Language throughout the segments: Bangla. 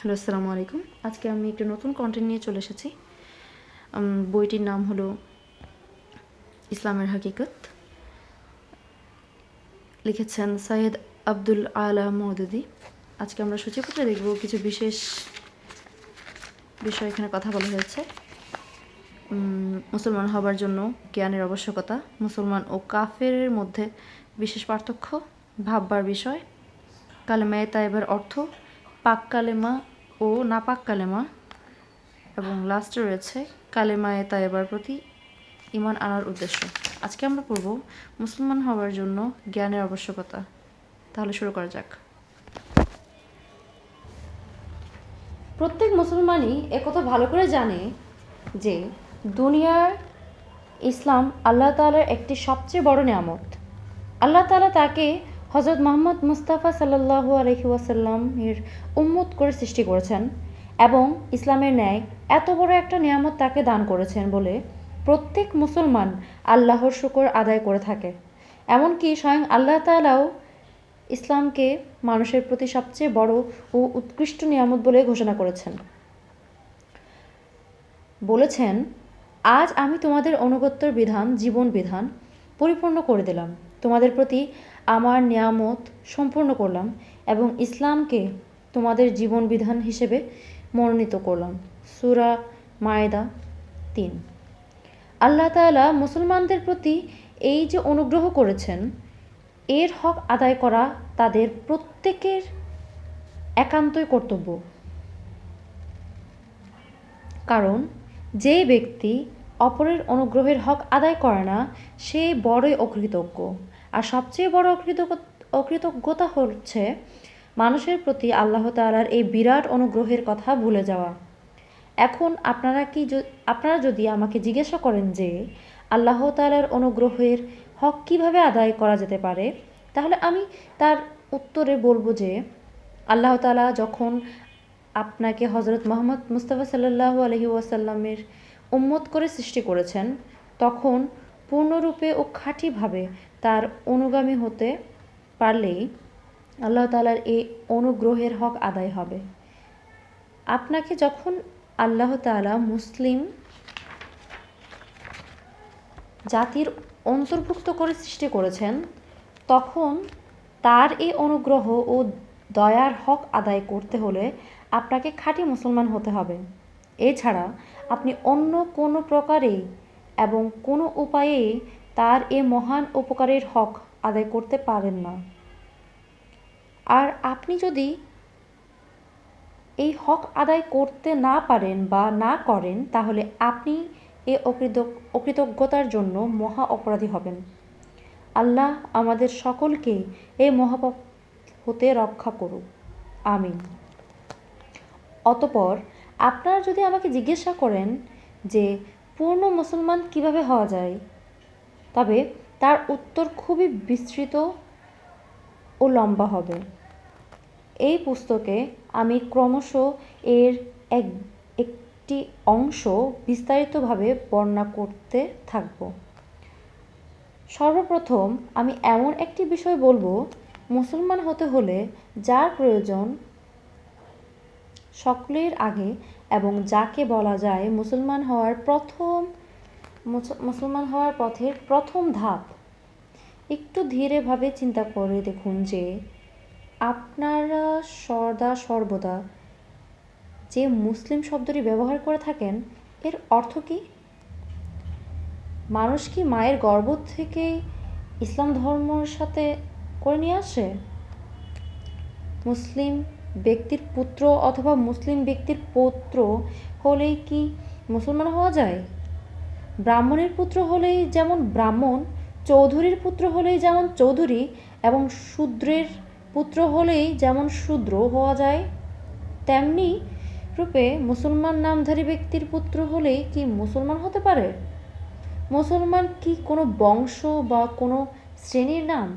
হ্যালো, আসসালামু আলাইকুম। আজকে আমি একটা নতুন কন্টেন্ট নিয়ে চলে এসেছি। বইটির নাম হলো ইসলামের হাকিকত। লিখেছেন সৈয়দ আব্দুল আলা মৌদুদি। আজকে আমরা সূচিপত্রে দেখব কিছু বিশেষ বিষয় এখানে কথা বলা হয়েছে। মুসলমান হবার জন্য জ্ঞানের আবশ্যকতা, মুসলমান ও কাফেরের মধ্যে বিশেষ পার্থক্য, ভাববার বিষয়, কালেমায়ে তাইবার অর্থ, পাক কালেমা ও নাপাক কালেমা এবং লাস্টে রয়েছে কালেমায়ে তাইবার প্রতি ইমান আনার উদ্দেশ্য। আজকে আমরা পড়ব মুসলমান হওয়ার জন্য জ্ঞানের আবশ্যকতা। তাহলে শুরু করা যাক। প্রত্যেক মুসলমানই একথা ভালো করে জানে যে দুনিয়ার ইসলাম আল্লাহ তালার একটি সবচেয়ে বড় নিয়ামত। আল্লাহ তালা তাকে হজরত মোহাম্মদ মুস্তাফা সাল্লাহু আলহি ওয়াসাল্লামের উম্মত করে সৃষ্টি করেছেন এবং ইসলামের ন্যায় এত বড় একটা নিয়ামত তাকে দান করেছেন বলে প্রত্যেক মুসলমান আল্লাহর শুকর আদায় করে থাকে। এমনকি স্বয়ং আল্লাহ তালাও ইসলামকে মানুষের প্রতি সবচেয়ে বড় ও উৎকৃষ্ট নিয়ামত বলে ঘোষণা করেছেন। বলেছেন, আজ আমি তোমাদের অনুগত্যর বিধান, জীবন বিধান পরিপূর্ণ করে দিলাম। তোমাদের প্রতি আমার নিয়ামত সম্পূর্ণ করলাম এবং ইসলামকে তোমাদের জীবন বিধান হিসেবে মনোনীত করলাম। সুরা মায়েদা তিন। আল্লাহ তাআলা মুসলমানদের প্রতি এই যে অনুগ্রহ করেছেন, এর হক আদায় করা তাদের প্রত্যেকের একান্তই কর্তব্য। কারণ যে ব্যক্তি অপরের অনুগ্রহের হক আদায় করে না, সে বড়ই অকৃতজ্ঞ। আর সবচেয়ে বড় অকৃতজ্ঞ অকৃতজ্ঞতা হচ্ছে মানুষের প্রতি আল্লাহ তালার এই বিরাট অনুগ্রহের কথা ভুলে যাওয়া। এখন আপনারা কি আপনারা যদি আমাকে জিজ্ঞাসা করেন যে আল্লাহ তাআলার অনুগ্রহের হক কীভাবে আদায় করা যেতে পারে, তাহলে আমি তার উত্তরে বলব যে আল্লাহ তালা যখন আপনাকে হজরত মোহাম্মদ মুস্তাফা সাল্লাল্লাহু আলহি ওয়াসাল্লামের উম্মত করে সৃষ্টি করেছেন, তখন পূর্ণরূপে ও খাঁটিভাবে তার অনুগামী হতে পারলেই আল্লাহ তাআলার এই অনুগ্রহের হক আদায় হবে। আপনাকে যখন আল্লাহ তাআলা মুসলিম জাতির অন্তর্ভুক্ত করে সৃষ্টি করেছেন, তখন তার এই অনুগ্রহ ও দয়ার হক আদায় করতে হলে আপনাকে খাঁটি মুসলমান হতে হবে। এছাড়া আপনি অন্য কোনো প্রকারেই এবং কোনো উপায়েই তার এ মহান উপকারের হক আদায় করতে পারেন না। আর আপনি যদি এই হক আদায় করতে না পারেন বা না করেন, তাহলে আপনি এ অকৃতজ্ঞ, অকৃতজ্ঞতার জন্য মহা অপরাধী হবেন। আল্লাহ আমাদের সকলকে এই মহাপাপ হতে রক্ষা করুক। আমিন। অতপর আপনারা যদি আমাকে জিজ্ঞাসা করেন যে, পূর্ণ মুসলমান কীভাবে হওয়া যায়? তবে তার উত্তর খুবই বিস্তৃত ও লম্বা হবে। এই পুস্তকে আমি ক্রমশ এর এক, একটি অংশ বিস্তারিতভাবে বর্ণনা করতে থাকব। সর্বপ্রথম আমি এমন একটি বিষয় বলব, মুসলমান হতে হলে যার প্রয়োজন সকলের আগে এবং যাকে বলা যায় মুসলমান হওয়ার প্রথম মুসলমান হওয়ার পথের প্রথম ধাপ। একটু ধীরেভাবে চিন্তা করে দেখুন যে আপনারা সদা সর্বদা যে মুসলিম শব্দটি ব্যবহার করে থাকেন, এর অর্থ কি? মানুষ কি মায়ের গর্ভ থেকেই ইসলাম ধর্মর সাথে করে নিয়ে আসে? মুসলিম ব্যক্তির পুত্র অথবা মুসলিম ব্যক্তির পৌত্র হলেই কি মুসলমান হওয়া যায়? ব্রাহ্মণের পুত্র হলেই যেমন ব্রাহ্মণ, চৌধুরীর পুত্র হলেই যেমন চৌধুরী এবং শূদ্রের পুত্র হলেই যেমন শূদ্র হওয়া যায়, তেমনি রূপে মুসলমান নামধারী ব্যক্তির পুত্র হলেই কি মুসলমান হতে পারে? মুসলমান কি কোনো বংশ বা কোনো শ্রেণির নাম?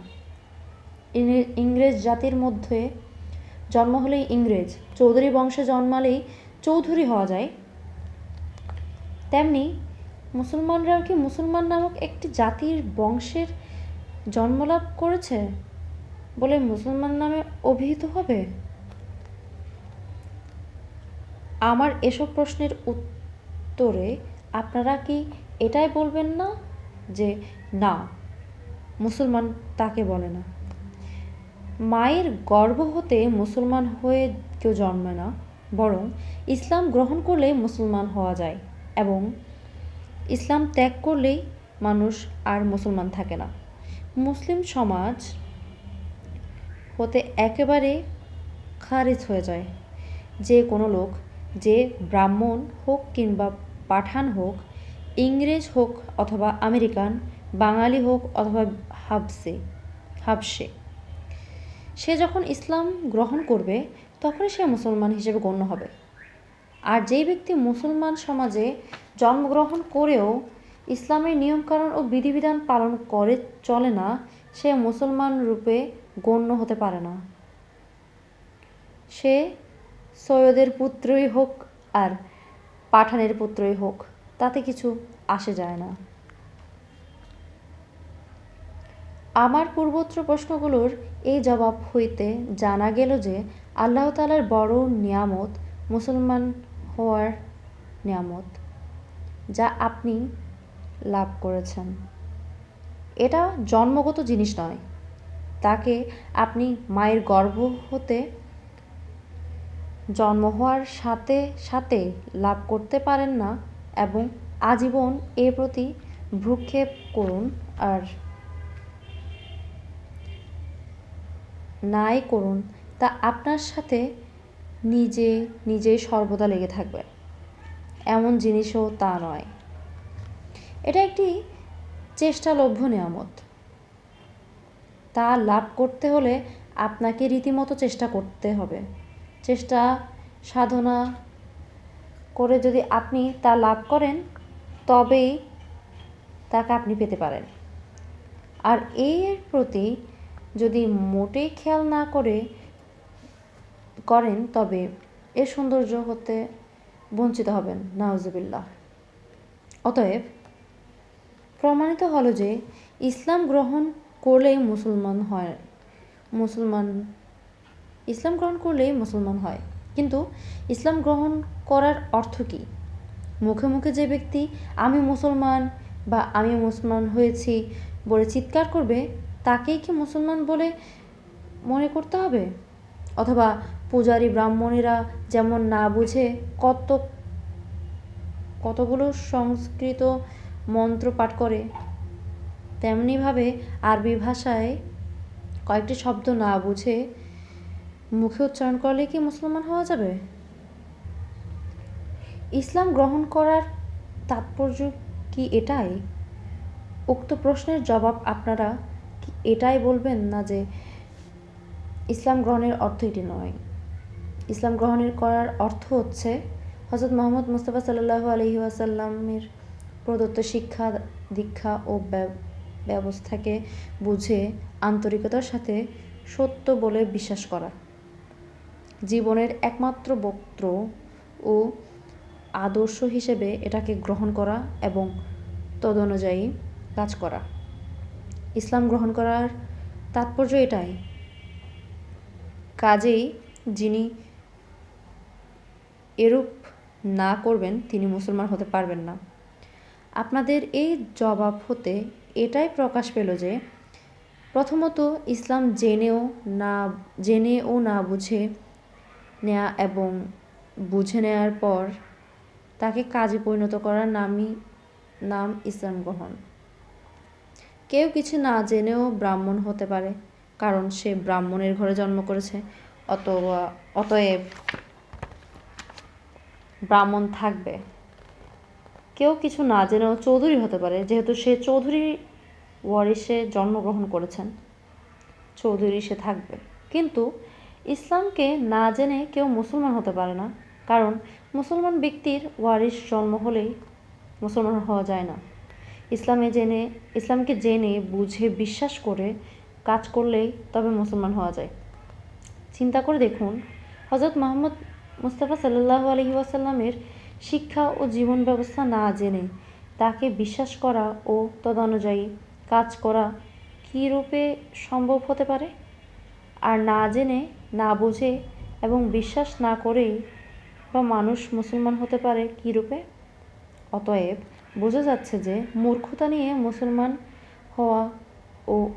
ইংরেজ জাতির মধ্যে জন্ম হলেই ইংরেজ, চৌধুরী বংশে জন্মালেই চৌধুরী হওয়া যায়, তেমনি মুসলমানরাও কি মুসলমান নামক একটি জাতির বংশের জন্মলাভ করেছে বলে মুসলমান নামে অভিহিত হবে? আমার এসব প্রশ্নের উত্তরে আপনারা কি এটাই বলবেন না যে না, মুসলমান তাকে বলে না? মায়ের গর্ব হতে মুসলমান হয়ে কেউ জন্মে না, বরং ইসলাম গ্রহণ করলে মুসলমান হওয়া যায় এবং ইসলাম ত্যাগ করলেই মানুষ আর মুসলমান থাকে না। মুসলিম সমাজ হতে একেবারে খারিজ হয়ে যায়। যে কোনো লোক, যে ব্রাহ্মণ হোক কিংবা পাঠান হোক, ইংরেজ হোক অথবা আমেরিকান, বাঙালি হোক অথবা হাবসে হাবসে, সে যখন ইসলাম গ্রহণ করবে, তখনই সে মুসলমান হিসেবে গণ্য হবে। আর যেই ব্যক্তি মুসলমান সমাজে জন্মগ্রহণ করেও ইসলামের নিয়মকানুন ও বিধিবিধান পালন করে চলে না, সে মুসলমান রূপে গণ্য হতে পারে না। সে সৈয়দের পুত্রই হোক আর পাঠানের পুত্রই হোক, তাতে কিছু আসে যায় না। আমার পূর্বোত্তর প্রশ্নগুলোর এই জবাব হইতে জানা গেল যে, আল্লাহ তালার বড় নিয়ামত মুসলমান হওয়ার নিয়ামত। যা আপনি লাভ করেছেন। এটা জন্মগত জিনিস নয়। তাকে আপনি মায়ের গর্ভ হতে, জন্ম হওয়ার সাথে সাথে লাভ করতে পারেন না এবং আজীবন এর প্রতি ভ্রুক্ষেপ করুন আর নাই করুন। তা আপনার সাথে নিজে নিজে সর্বদা লেগে থাকবে। এমন জিনিসও তা নয়। এটা একটি চেষ্টালভ্য নিয়ামত। তা লাভ করতে হলে আপনাকে রীতিমতো চেষ্টা করতে হবে। চেষ্টা, সাধনা করে যদি আপনি তা লাভ করেন, তবেই তাকে আপনি পেতে পারেন। আর এর প্রতি যদি মোটেই খেয়াল না করে করেন, তবে এর সৌন্দর্য হতে বঞ্চিত হবেন, নাউজুবিল্লাহ। অতএব, প্রমাণিত হলো যে ইসলাম গ্রহণ করলেই মুসলমান হয়, মুসলমান, ইসলাম গ্রহণ করলেই মুসলমান হয়। কিন্তু ইসলাম গ্রহণ করার অর্থ কী? মুখে মুখে যে ব্যক্তি, আমি মুসলমান বা আমি মুসলমান হয়েছি বলে চিৎকার করবে, তাকেই কি মুসলমান বলে মনে করতে হবে? অথবা পূজারী ব্রাহ্মণেরা যেমন না বুঝে, কত, কতগুলো সংস্কৃত মন্ত্র পাঠ করে, তেমনিভাবে আরবি ভাষায় কয়েকটি শব্দ না বুঝে মুখে উচ্চারণ করলে কি মুসলমান হওয়া যাবে? ইসলাম গ্রহণ করার তাৎপর্য কি এটাই? উক্ত প্রশ্নের জবাব আপনারা কি এটাই বলবেন না যে ইসলাম গ্রহণের অর্থ এটি নয়? ইসলাম গ্রহণের করার অর্থ হচ্ছে হজরত মোহাম্মদ মুস্তফা সাল্লাহু আলহি আসাল্লামের প্রদত্ত শিক্ষা, দীক্ষা ও ব্যবস্থাকে বুঝে আন্তরিকতার সাথে সত্য বলে বিশ্বাস করা। জীবনের একমাত্র বক্ত্র ও আদর্শ হিসেবে এটাকে গ্রহণ করা এবং তদনুযায়ী কাজ করা। ইসলাম গ্রহণ করার তাৎপর্য এটাই। কাজেই যিনি এরূপ না করবেন, তিনি মুসলমান হতে পারবেন না। আপনাদের এই জবাব হতে এটাই প্রকাশ পেল যে, প্রথমত ইসলাম জেনেও না জেনে ও না বুঝে নেয়া এবং বুঝে নেয়ার পর তাকে কাজে পরিণত করার নামই, নাম ইসলাম গ্রহণ। কেউ কিছু না জেনেও ব্রাহ্মণ হতে পারে, কারণ সে ব্রাহ্মণের ঘরে জন্ম করেছে অথবা অতএব ব্রাহ্মণ থাকবে। কেউ কিছু না জেনেও চৌধুরী হতে পারে, যেহেতু সে চৌধুরী ওয়ারিসে জন্মগ্রহণ করেছেন। চৌধুরী সে থাকবে। কিন্তু ইসলামকে না জেনে কেউ মুসলমান হতে পারে না, কারণ মুসলমান ব্যক্তির ওয়ারিস জন্ম হলেই মুসলমান হওয়া যায় না। ইসলামে জেনে, ইসলামকে জেনে, বুঝে, বিশ্বাস করে কাজ করলেই তবে মুসলমান হওয়া যায়। চিন্তা করে দেখুন হজরত মোহাম্মদ মুস্তাফা সাল্লাহ আলহি ওয়াসাল্লামের শিক্ষা ও জীবন ব্যবস্থা না জেনে তাকে বিশ্বাস করা ও তদনুযায়ী কাজ করা কী রূপে সম্ভব হতে পারে? আর না জেনে, না বোঝে এবং বিশ্বাস না করেই বা মানুষ মুসলমান হতে পারে কী রূপে? অতএব বোঝা যাচ্ছে যে মূর্খতা নিয়ে মুসলমান হওয়া ও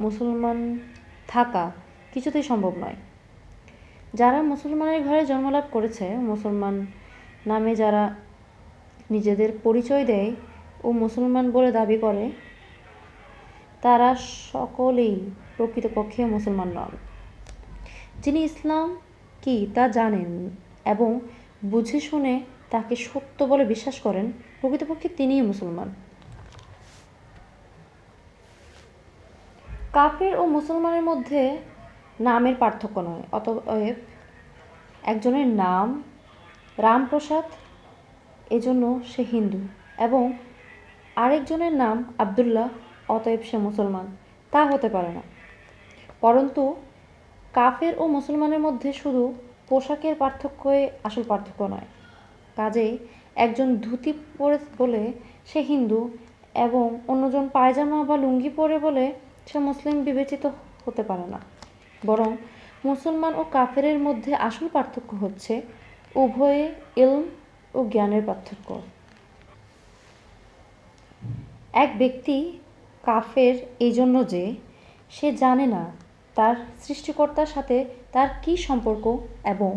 মুসলমান থাকা কিছুতেই সম্ভব নয়। যারা মুসলমানের ঘরে জন্মলাভ করেছে, মুসলমান নামে যারা নিজেদের পরিচয় দেয় ও মুসলমান বলে দাবি করে, তারা সকলেই প্রকৃতপক্ষে মুসলমান নন। যিনি ইসলাম কি তা জানেন এবং বুঝে শুনে তাকে সত্য বলে বিশ্বাস করেন, প্রকৃতপক্ষে তিনিই মুসলমান। কাফের ও মুসলমানের মধ্যে নামের পার্থক্য নয়, অতএব একজনের নাম রামপ্রসাদ, এজন্য সে হিন্দু এবং আরেকজনের নাম আব্দুল্লাহ, অতএব সে মুসলমান। তা হতে পারে না। পরন্তু কাফের ও মুসলমানের মধ্যে শুধু পোশাকের পার্থক্যই আসল পার্থক্য নয়। কাজেই একজন ধুতি পরে বলে সে হিন্দু এবং অন্যজন পায়জামা বা লুঙ্গি পরে বলে সে মুসলিম বিবেচিত হতে পারে না। বরং মুসলমান ও কাফেরের মধ্যে আসল পার্থক্য হচ্ছে উভয়ে ইলম ও জ্ঞানের পার্থক্য। এক ব্যক্তি কাফের এই জন্য যে সে জানে না তার সৃষ্টিকর্তার সাথে তার কি সম্পর্ক এবং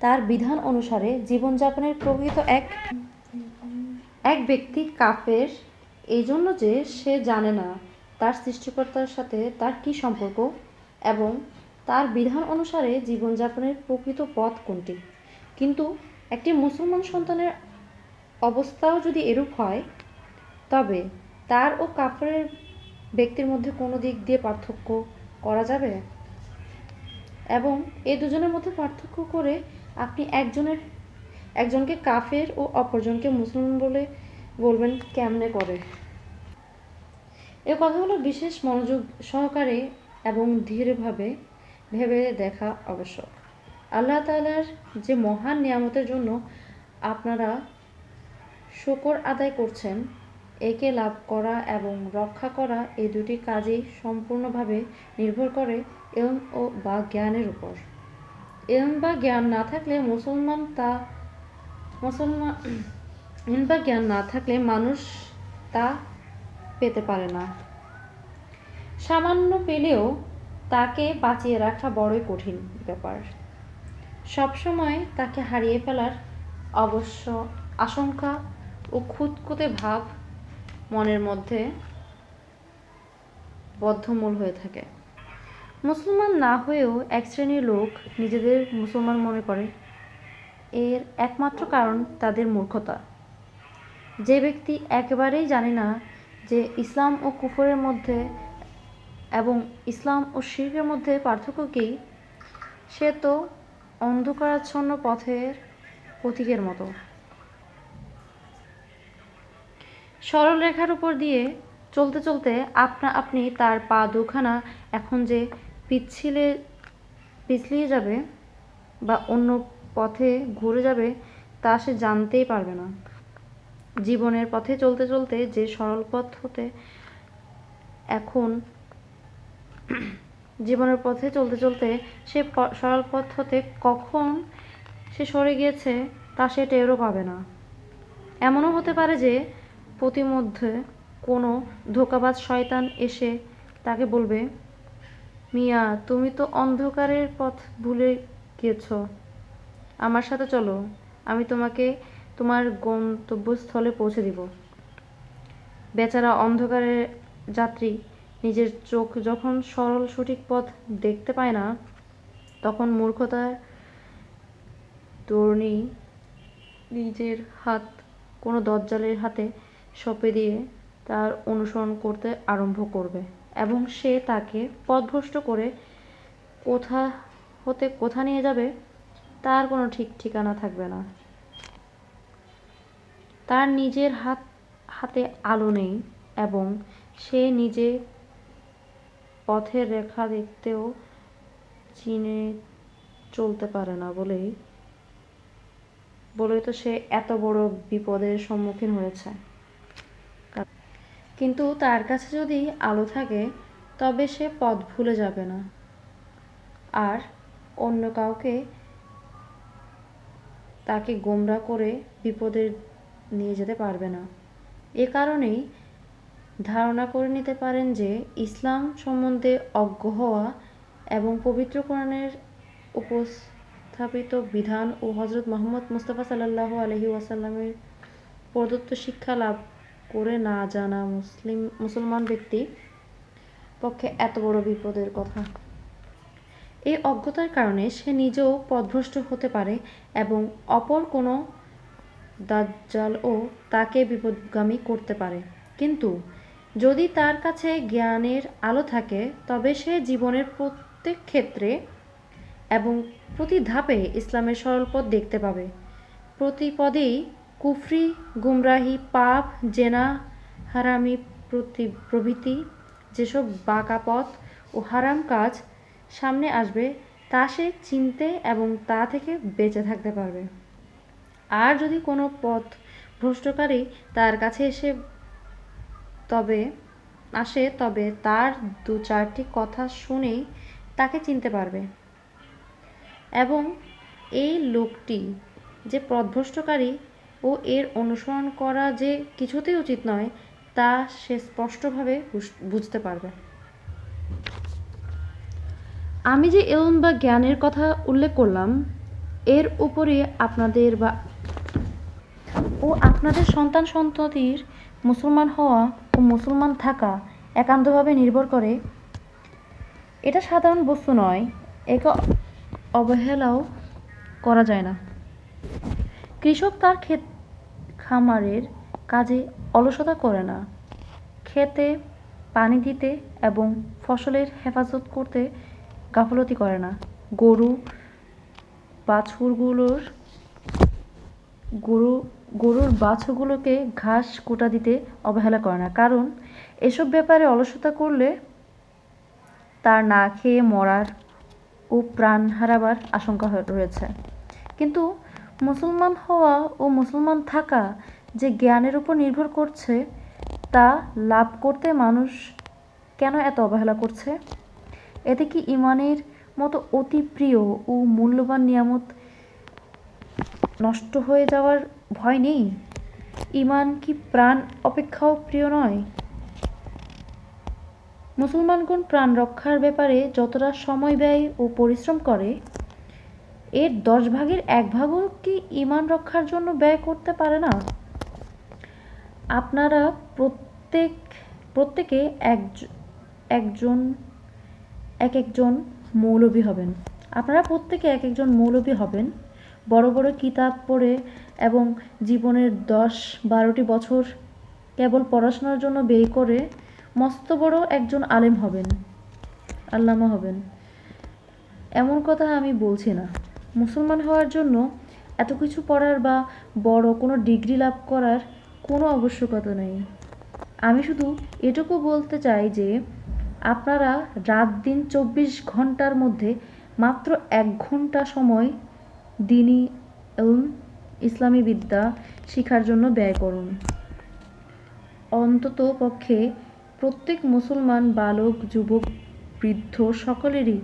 তার বিধান অনুসারে জীবনযাপনের প্রকৃত এক এক ব্যক্তি কাফের এই জন্য যে সে জানে না তার সৃষ্টিকর্তার সাথে তার কি সম্পর্ক এবং তার বিধান অনুসারে জীবনযাপনের প্রকৃত পথ কোনটি? কিন্তু একটি মুসলমান সন্তানের অবস্থাও যদি এরূপ হয়, তবে তার ও কাফের ব্যক্তির মধ্যে কোনো দিক দিয়ে পার্থক্য করা যাবে? এবং এই দুজনের মধ্যে পার্থক্য করে আপনি একজনের, একজনকে কাফের ও অপরজনকে মুসলমান বলে বলবেন কেমনে করে? এ কথাগুলো বিশেষ মনোযোগ সহকারে এবং ধীরভাবে ভেবে দেখা আবশ্যক। আল্লাহ তাআলার যে মহান নিয়ামতের জন্য আপনারা শুকর আদায় করছেন, একে লাভ করা এবং রক্ষা করা এই দুটি কাজই সম্পূর্ণভাবে নির্ভর করে এলম ও বা জ্ঞানের উপর। এলম বা জ্ঞান না থাকলে মুসলমান তা, মুসলমান এলম বা জ্ঞান না থাকলে মানুষ তা পেতে পারে না। সামান্য পেলেও তাকে বাঁচিয়ে রাখা বড়ই কঠিন ব্যাপার। সবসময় তাকে হারিয়ে ফেলার অবশ্য আশঙ্কা ও খুঁতখুঁতে ভাব মনের মধ্যে বদ্ধমূল হয়ে থাকে। মুসলমান না হয়েও এক শ্রেণির লোক নিজেদের মুসলমান মনে করে। এর একমাত্র কারণ তাদের মূর্খতা। যে ব্যক্তি একেবারেই জানে না যে ইসলাম ও কুফরের মধ্যে এবং ইসলাম ও শিরকের মধ্যে পার্থক্য কী? সে তো অন্ধকারাচ্ছন্ন পথের প্রতীকের মতো। সরল রেখার উপর দিয়ে চলতে চলতে আপনা আপনি তার পা দুখানা এখন যে পিছলে পিছলিয়ে যাবে বা অন্য পথে ঘুরে যাবে তা সে জানতেই পারবে না। জীবনের পথে চলতে চলতে যে সরল পথ হতে এখন জীবনের পথে চলতে চলতে সে সরল পথ হতে কখন সে সরে গিয়েছে তা সে টেরও পাবে না। এমনও হতে পারে যে প্রতিমধ্যে কোনো ধোকাবাজ শয়তান এসে তাকে বলবে, মিয়া, তুমি তো অন্ধকারের পথ ভুলে গিয়েছ। আমার সাথে চলো, আমি তোমাকে তোমার গন্তব্যস্থলে পৌঁছে দিব। বেচারা অন্ধকারের যাত্রী নিজের চোখ যখন সরল সঠিক পথ দেখতে পায় না, তখন মূর্খতার তরুণী নিজের হাত কোনো দজ্জালের হাতে সঁপে দিয়ে তার অনুসরণ করতে আরম্ভ করবে এবং সে তাকে পথভ্রষ্ট করে কোথা হতে কোথা নিয়ে যাবে, তার কোনো ঠিক ঠিকানা থাকবে না। তার নিজের হাত, হাতে আলো নেই এবং সে নিজে পথের রেখা দেখতেও চিনে চলতে পারে না বলেই বলেই তো সে এত বড় বিপদের সম্মুখীন হয়েছে। কিন্তু তার কাছে যদি আলো থাকে, তবে সে পথ ভুলে যাবে না। আর অন্য কাউকে তাকে গোমরা করে বিপদে নিয়ে যেতে পারবে না। এ কারণেই ধারণা করে নিতে পারেন যে ইসলাম সম্বন্ধে অজ্ঞ হওয়া এবং পবিত্র কোরআনের উপস্থাপিত বিধান ও হজরত মোহাম্মদ মুস্তাফা সাল্লাহ আলহি ওয়াসাল্লামের প্রদত্ত শিক্ষা লাভ করে না জানা মুসলিম, মুসলমান ব্যক্তি পক্ষে এত বড় বিপদের কথা। এই অজ্ঞতার কারণে সে নিজেও পথভ্রষ্ট হতে পারে এবং অপর কোনো দাজ্জালও তাকে বিপদগামী করতে পারে। কিন্তু যদি তার কাছে জ্ঞানের আলো থাকে, তবে সে জীবনের প্রত্যেক ক্ষেত্রে এবং প্রতি ধাপে ইসলামের সরল পথ দেখতে পাবে। প্রতি পদেই কুফরি, গুমরাহি, পাপ, জেনা, হারামি প্রতি প্রভৃতি যেসব বাঁকা পথ ও হারাম কাজ সামনে আসবে, তা সে চিনতে এবং তা থেকে বেঁচে থাকতে পারবে। আর যদি কোনো পথ ভ্রষ্টকারী তার কাছে এসে তবে, আসে, তবে তার দু চারটি কথা শুনেই তাকে চিনতে পারবে। এবং এই লোকটি যে পথভ্রষ্টকারী ও এর অনুসরণ করা যে কিছুতেই উচিত নয়, তা সে স্পষ্টভাবে বুঝ- বুঝতে পারবে। আমি যে এলম বা জ্ঞানের কথা উল্লেখ করলাম, এর উপরে আপনাদের বা, ও আপনাদের সন্তান সন্ততির মুসলমান হওয়া ও মুসলমান থাকা একান্তভাবে নির্ভর করে। এটা সাধারণ বস্তু নয়, একে অবহেলাও করা যায় না। কৃষক তার ক্ষেত খামারের কাজে অলসতা করে না। খেতে, পানি দিতে এবং ফসলের হেফাজত করতে গাফলতি করে না। গরু, বাছুরগুলোর গরু, গরুর বাছুরগুলোকে ঘাস কোটা দিতে অবহেলা করে না। কারণ এসব ব্যাপারে অলসতা করলে তার না খেয়ে মরার ও প্রাণ হারাবার আশঙ্কা রয়েছে। কিন্তু মুসলমান হওয়া ও মুসলমান থাকা যে জ্ঞানের উপর নির্ভর করছে, তা লাভ করতে মানুষ কেন এত অবহেলা করছে? এতে কি ইমানের মতো অতি প্রিয় ও মূল্যবান নিয়ামত নষ্ট হয়ে যাওয়ার ভয় নেই। ইমান কি প্রাণ অপেক্ষাও প্রিয় নয়? মুসলমানগণ প্রাণ রক্ষার ব্যাপারে যতটা সময় ব্যয় ও পরিশ্রম করে, এর দশ ভাগের এক ভাগও কি ইমান রক্ষার জন্য ব্যয় করতে পারে না? আপনারা প্রত্যেক, প্রত্যেকে এক একজন এক একজন মৌলবী হবেন। আপনারা প্রত্যেকে এক একজন মৌলবী হবেন। বড় বড় কিতাব পড়ে এবং জীবনের দশ বারোটি বছর কেবল পড়াশোনার জন্য ব্যয় করে মস্ত বড় একজন আলেম হবেন, আল্লামা হবেন। এমন কথা আমি বলছি না। মুসলমান হওয়ার জন্য এত কিছু পড়ার বা বড় কোনো ডিগ্রি লাভ করার কোনো আবশ্যকতা নেই। আমি শুধু এটুকু বলতে চাই যে, আপনারা রাত দিন চব্বিশ ঘণ্টার মধ্যে মাত্র এক ঘণ্টা সময় দিনই ইসলামী বিদ্যা শেখার জন্য ব্যয় করুন। অন্তত পক্ষে প্রত্যেক মুসলমান, বালক, যুবক, বৃদ্ধ সকলেরই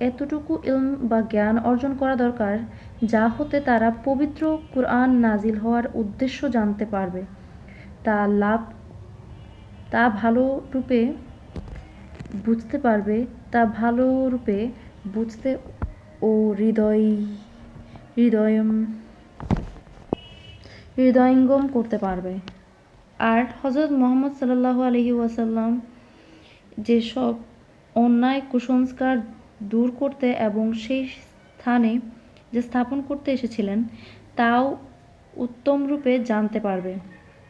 এতটুকু ইলম বা জ্ঞান অর্জন করা দরকার, যা হতে তারা পবিত্র কোরআন নাজিল হওয়ার উদ্দেশ্য জানতে পারবে। তা লাভ, তা ভালো রূপে বুঝতে পারবে, তা ভালো রূপে বুঝতে ও হৃদয় হৃদয়ম, হৃদয়ঙ্গম করতে পারবে। আর হজরত মোহাম্মদ সাল্লাহ আলহি ওয়াসাল্লাম যেসব অন্যায় কুসংস্কার দূর করতে এবং সেই স্থানে যে স্থাপন করতে এসেছিলেন, তাও উত্তম রূপে জানতে পারবে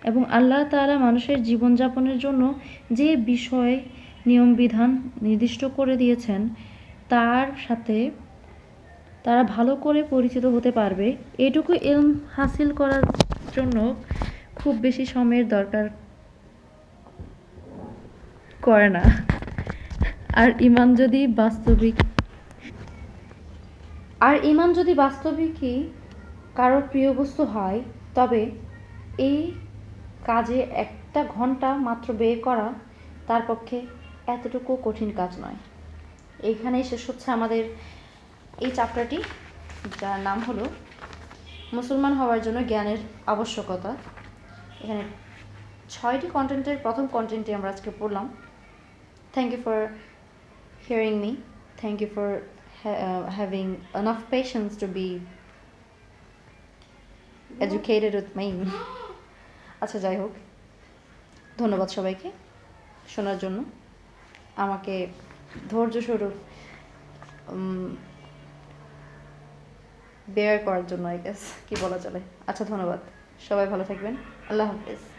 এবং আল্লাহ তাআলা মানুষের জীবনযাপনের জন্য যে বিষয় নিয়মবিধান নির্দিষ্ট করে দিয়েছেন, তার সাথে তারা ভালো করে পরিচিত হতে পারবে। এটুকু এলম হাসিল করার জন্য খুব বেশি সময়ের দরকার করে না। আর ইমান যদি বাস্তবিক আর ইমান যদি বাস্তবিকই কারোর প্রিয় বস্তু হয়, তবে এই কাজে একটা ঘণ্টা মাত্র ব্যয় করা তার পক্ষে এতটুকু কঠিন কাজ নয়। এইখানেই শেষ হচ্ছে আমাদের এই চ্যাপ্টারটি যার নাম হলো মুসলমান হওয়ার জন্য জ্ঞানের আবশ্যকতা। এখানে ছয়টি কন্টেন্টের প্রথম কন্টেন্টটি আমরা আজকে পড়লাম। Thank you for hearing me thank you for having enough patience to be educated with my আচ্ছা যাই হোক। ধন্যবাদ সবাইকে শোনার জন্য। আমাকে ধৈর্যস্বরূপ বেয়ার করার জন্য আই গেস কি বলা চলে। আচ্ছা ধন্যবাদ। সবাই ভালো থাকবেন। আল্লাহ হাফিজ।